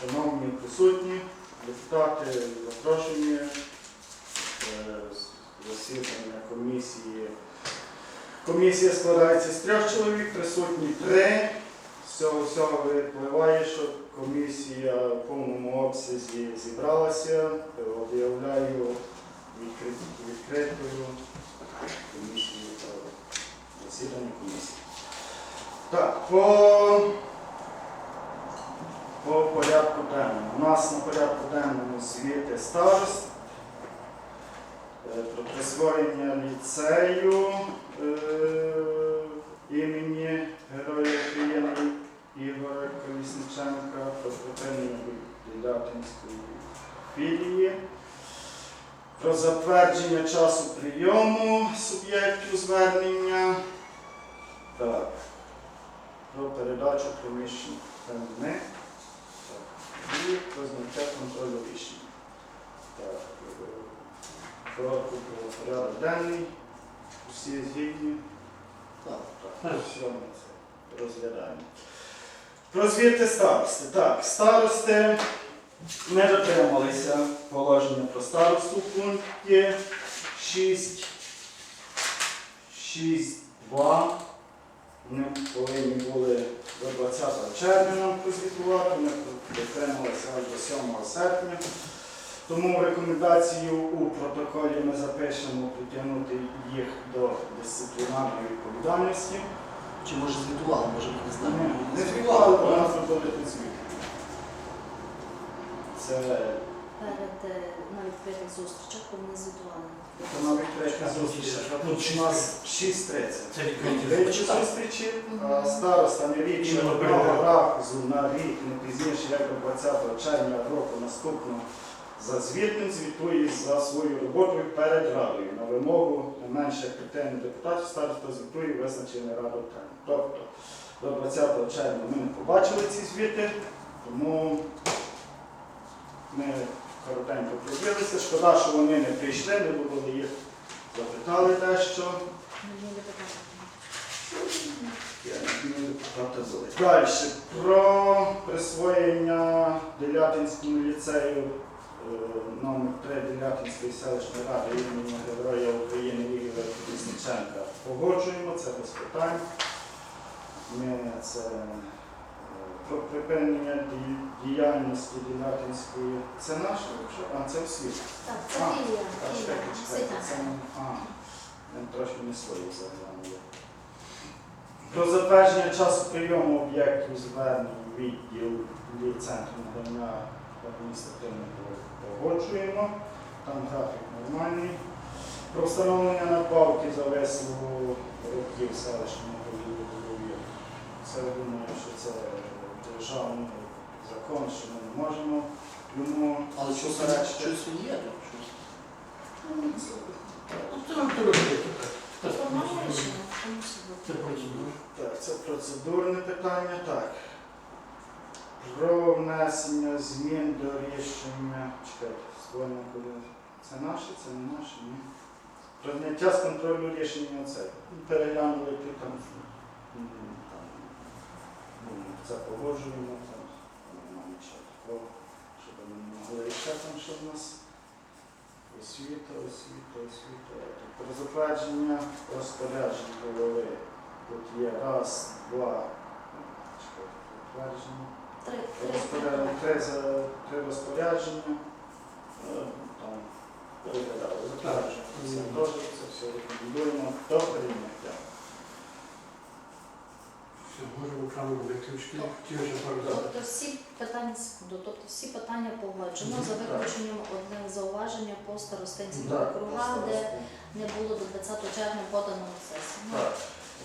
Шановні присутні, депутати запрошені. Е, Засідання комісії. Комісія складається з трьох чоловік, присутні три. З цього всього випливає, що комісія в повному обсязі зібралася. Об'являю відкрит- відкритою комісію засідання комісії. Так, по по порядку денному. У нас на порядку денному звіти старост е, про присвоєння ліцею е, імені Героя України Ігоря Колісниченка про припинення Делятинської філії. Про затвердження часу прийому суб'єктів звернення. Так. Про передачу приміщень. І про зняття контролю рішення. Так, е, коротко про порядок денний. Усі згідні. Так. Так, все ми це розглядаємо. Про звіти старости. Так, старости не дотрималися положення про старосту в пункті 6, 6.2. Вони повинні були до 20 червня нам прозвітувати, вони дотрималися аж до 7 серпня. Тому рекомендацію у протоколі ми запишемо притягнути їх до дисциплінарної відповідальності. Чи може звітували, може ми не знаємо. Не звітували, бо нас виходить звіт. Це перед е, на відкритих зустрічах вони звітували. на відкриття зустрічі. Тут у нас 6.30. Це відкриті зустрічі, а староста не рік Іменно разу на рік, не пізніше, як до 20 червня року наступного за звітним звітує за свою роботу перед радою. На вимогу не менше п'яти депутатів староста звітує визначений радою теми. Тобто до 20 червня ми не побачили ці звіти, тому ми коротенько приділися. Шкода, що вони не прийшли, ми були їх запитали дещо. Далі. Про присвоєння Делятинському ліцею е, номер 3 Делятинської селищної ради імені Героя України Ігоря Колісниченка. Погоджуємо, це без питань. Ми це про припинення діяльності Делятинської. Це наше? А, це освіта. Так, це А, філія. Це а, трошки не свої заглянули. Про затвердження часу прийому об'єктів звернень відділ від центру надання адміністративного погоджуємо. Там графік нормальний. Про встановлення надбавки за вислугу років селищного голові. Це я думаю, що це державний закон, що ми не можемо йому Але щось, суперечити. щось є, там, щось. Це нам. Формальне рішення, тому Це процедура. Так, це процедурне питання. Так. Про внесення змін до рішення. Чекайте, створення коли. Це наше, це не наше, ні. Про зняття з контролю рішення оце. Переглянули ти там. м, там ну, це погоджуємо, нема щоб ми не могли. Ще там, що в нас освіта, освіта, освіта. Про затвердження розпоряджень голови. Тут є раз, два, затвердження. три, три. Розпорядження, три, за- три розпорядження. Е, Там переглядали, затвердження. Це все рекомендуємо до прийняття. Все, можемо камеру виключити. Ті вже Тобто всі питання секунду, тобто всі питання погоджено за виключенням одне зауваження по старостинських Так, округах, де не було до 20 червня подано на сесію. Ну, Так.